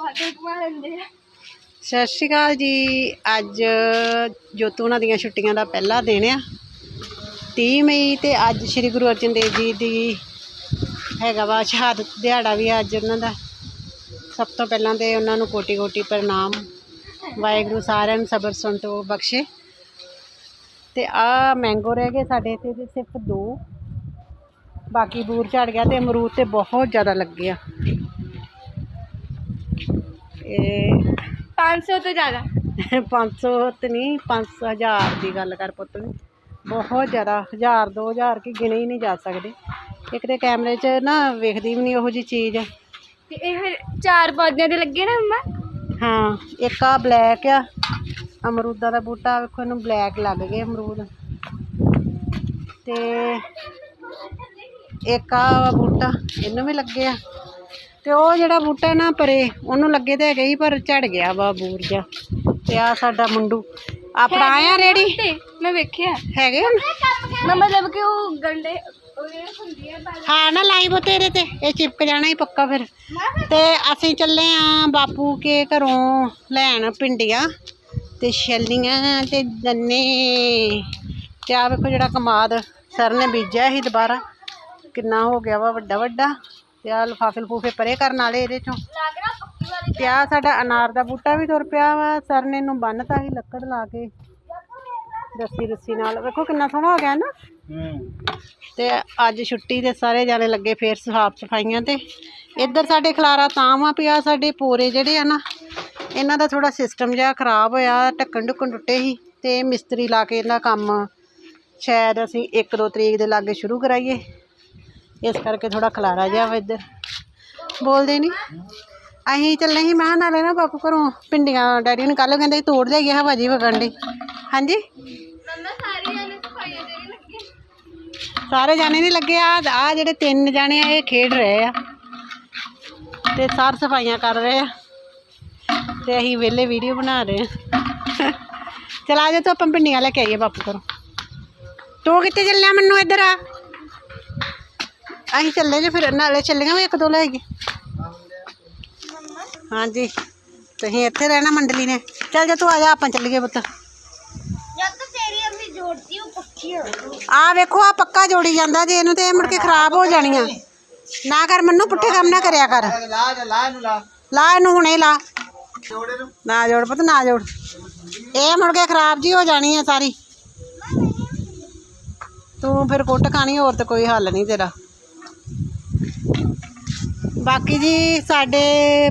Water ਘੁਮਾ ਲੈਂਦੇ ਸਤਿ ਸ਼੍ਰੀ ਅਕਾਲ ਜੀ। ਅੱਜ ਜੋਤੂ ਉਹਨਾਂ ਦੀਆਂ ਛੁੱਟੀਆਂ ਦਾ ਪਹਿਲਾ ਦਿਨ ਆ। 30 ਮਈ ਤੇ ਅੱਜ ਸ੍ਰੀ ਗੁਰੂ ਅਰਜਨ ਦੇਵ ਜੀ ਦੀ ਹੈਗਾ ਵਾ ਸ਼ਹਾਦਤ, ਦਿਹਾੜਾ ਵੀ ਆ ਅੱਜ ਉਹਨਾਂ ਦਾ। ਸਭ ਤੋਂ ਪਹਿਲਾਂ ਤੇ ਉਹਨਾਂ ਨੂੰ ਕੋਟੀ ਕੋਟੀ ਪ੍ਰਣਾਮ। ਵਾਹਿਗੁਰੂ ਸਾਰਿਆਂ ਨੂੰ ਸਬਰ ਸੰਤੋਖ ਬਖਸ਼ੇ। ਤੇ ਆ ਮੈਂਗੋ ਰਹਿ ਗਏ ਸਾਡੇ ਇੱਥੇ ਤੇ ਸਿਰਫ ਦੋ। ਬਾਕੀ ਬੂਰ ਝੜ ਗਿਆ ਤੇ ਅਮਰੂਦ ਤੇ ਬਹੁਤ ਜ਼ਿਆਦਾ ਲੱਗੇ ਆ। ਇਹ 500 ਤੋਂ ਜ਼ਿਆਦਾ। 500 ਤੇ ਨਹੀਂ 5000 ਦੀ ਗੱਲ ਕਰ ਪੁੱਤ ਨੂੰ ਬਹੁਤ ਜ਼ਿਆਦਾ 1000 2000 ਕੀ ਗਿਣੇ ਹੀ ਨਹੀਂ ਜਾ ਸਕਦੇ। ਇੱਕ ਤੇ ਕੈਮਰੇ 'ਚ ਨਾ ਵੇਖਦੀ ਵੀ ਨਹੀਂ ਉਹੋ ਜੀ ਚੀਜ਼। ਤੇ ਇਹ ਚਾਰ ਪੌਦਿਆਂ ਦੇ ਲੱਗੇ ਨਾ ਮੰਮਾ ਹਾਂ ਇੱਕ ਆ ਬਲੈਕ ਆ। ਅਮਰੂਦਾਂ ਦਾ ਬੂਟਾ ਵੇਖੋ ਇਹਨੂੰ ਬਲੈਕ ਲੱਗ ਗਏ ਅਮਰੂਦ। ਤੇ ਇੱਕ ਆ ਬੂਟਾ ਇਹਨੂੰ ਵੀ ਲੱਗੇ ਆ। ਤੇ ਉਹ ਜਿਹੜਾ ਬੂਟਾ ਨਾ ਪਰੇ ਉਹਨੂੰ ਲੱਗੇ ਤੇ ਹੈਗੇ ਹੀ ਪਰ ਝੜ ਗਿਆ ਵਾ ਬੂਰ ਜਾ ਤੇ ਆ ਸਾਡਾ ਮੁੰਡੂ। ਆਪਣਾ ਆਇਆ ਰੇੜੀ? ਮੈਂ ਵੇਖਿਆ। ਹੈਗੇ ਹੁਣ ਮੈਂ ਮਤਲਬ ਕਿ ਉਹ ਗੰਡੇ ਹਾਂ ਨਾ ਲਾਈਵ ਤੇਰੇ ਤੇ। ਇਹ ਚਿਪਕ ਜਾਣਾ ਹੀ ਪੱਕਾ ਫਿਰ। ਤੇ ਅਸੀਂ ਚੱਲੇ ਆ ਬਾਪੂ ਕੇ ਘਰੋਂ ਲੈਣ ਪਿੰਡੀਆਂ। ਤੇ ਛੱਲੀਆਂ ਤੇ ਗੰਨੇ ਤੇ ਆ ਵੇਖੋ ਜਿਹੜਾ ਕਮਾਦ ਸਰ ਨੇ ਬੀਜਿਆ ਸੀ ਦੁਬਾਰਾ। ਕਿੰਨਾ ਹੋ ਗਿਆ ਵਾ ਵੱਡਾ ਵੱਡਾ ਤੇ ਆ ਲਫਾਫੇ ਲਫੂਫੇ ਪਰੇ ਕਰਨ ਵਾਲੇ ਇਹਦੇ ਚੋਂ। ਲੱਗ ਰਿਹਾ ਪੱਕੀ ਵਾਲੀ ਤੇ ਆ ਸਾਡਾ ਅਨਾਰ ਦਾ ਬੂਟਾ ਵੀ ਤੁਰ ਪਿਆ ਵਾ ਸਰ ਨੇ ਇਹਨੂੰ ਬੰਨਤਾ ਸੀ ਲੱਕੜ ਲਾ ਕੇ। ਰੱਸੀ ਰੱਸੀ ਨਾਲ। ਵੇਖੋ ਕਿੰਨਾ ਸੋਹਣਾ ਹੋ ਗਿਆ ਨਾ। ਤੇ ਅੱਜ ਛੁੱਟੀ ਤੇ ਸਾਰੇ ਜਾਣੇ ਲੱਗੇ ਫੇਰ ਸਾਫ਼ ਸਫਾਈਆਂ ਤੇ। ਇੱਧਰ ਸਾਡੇ ਖਲਾਰਾ ਤਾਂ ਵਾ ਪਿਆ ਸਾਡੇ ਪੋਰੇ ਜਿਹੜੇ ਆ ਨਾ ਇਹਨਾਂ ਦਾ ਥੋੜਾ ਸਿਸਟਮ ਜਿਹਾ ਖਰਾਬ ਹੋਇਆ ਢੱਕਣ ਢੁੱਕਣ ਟੁੱਟੇ ਸੀ ਤੇ ਮਿਸਤਰੀ ਲਾ ਕੇ ਇਹਦਾ ਕੰਮ ਸ਼ਾਇਦ ਅਸੀਂ 1-2 ਤਰੀਕ ਦੇ ਲਾਗੇ ਸ਼ੁਰੂ ਕਰਾਈਏ। ਇਸ ਕਰਕੇ ਥੋੜਾ ਖਲਾਰਾ ਜਿਹਾ ਵਾ ਇੱਧਰ। ਬੋਲਦੇ ਨਹੀਂ ਅਸੀਂ ਚੱਲੇ ਸੀ ਮੈਂ ਕਿਹਾ ਨਾਲੇ ਨਾ ਬਾਪੂ ਘਰੋਂ ਪਿੰਡੀਆਂ ਡੈਡੀ ਨੂੰ ਕੱਲ ਕਹਿੰਦੇ ਸੀ ਤੋੜ ਲਿਆਈਏ ਹਵਾ ਜੀ ਵਗਣ ਦੀ ਹਾਂਜੀ? ਸਾਰੀ ਜਾਣੇ ਨਹੀਂ ਲੱਗੇ। ਆ ਆ ਜਿਹੜੇ ਤਿੰਨ ਜਾਣੇ ਆ ਇਹ ਖੇਡ ਰਹੇ ਆ। ਤੇ ਸਾਰ ਸਫਾਈਆਂ ਕਰ ਰਹੇ ਆ। ਤੇ ਅਸੀਂ ਵਿਹਲੇ ਵੀਡੀਓ ਬਣਾ ਰਹੇ ਆ। ਚਲਾ ਜਾ ਤੂੰ ਆਪਾਂ ਪਿੰਡੀਆਂ ਲੈ ਕੇ ਆਈਏ ਬਾਪੂ ਘਰੋਂ। ਤੂੰ ਕਿੱਥੇ ਚੱਲਿਆ ਮੈਨੂੰ ਇੱਧਰ ਆ? ਅਸੀਂ ਚੱਲੇ ਜੇ ਫਿਰ ਨਾਲੇ ਚੱਲੀਆਂ ਵੀ ਇੱਕ ਦੋ ਲੈ ਗਏ ਹਾਂਜੀ ਤੁਸੀਂ ਇੱਥੇ ਰਹਿਣਾ ਮੰਡਲੀ ਨੇ। ਚੱਲ ਜਾ ਤੂੰ ਆ ਜਾ ਆਪਾਂ ਚੱਲੀਏ ਪੁੱਤ। ਹੋ ਆ ਵੇਖੋ ਆ ਪੱਕਾ ਜੋੜੀ ਜਾਂਦਾ ਜੇ ਇਹਨੂੰ ਤੇ ਇਹ ਮੁੜ ਕੇ ਖਰਾਬ ਹੋ ਜਾਣੀਆਂ। ਨਾ ਕਰ ਮੈਨੂੰ ਪੁੱਠੇ ਕੰਮ ਨਾ ਕਰਿਆ ਕਰ। ਲਾ ਇਹਨੂੰ ਹੁਣੇ ਲਾ। ਨੂੰ ਜੋੜ ਪੁੱਤ ਨਾ ਜੋੜ। ਇਹ ਮੁੜ ਕੇ ਖਰਾਬ ਜੀ ਹੋ ਜਾਣੀ ਆ ਸਾਰੀ। ਤੂੰ ਫਿਰ ਕੁੱਟ ਖਾਣੀ ਹੋਰ ਤੇ ਕੋਈ ਹੱਲ ਨਹੀਂ ਤੇਰਾ। ਬਾਕੀ ਜੀ ਸਾਡੇ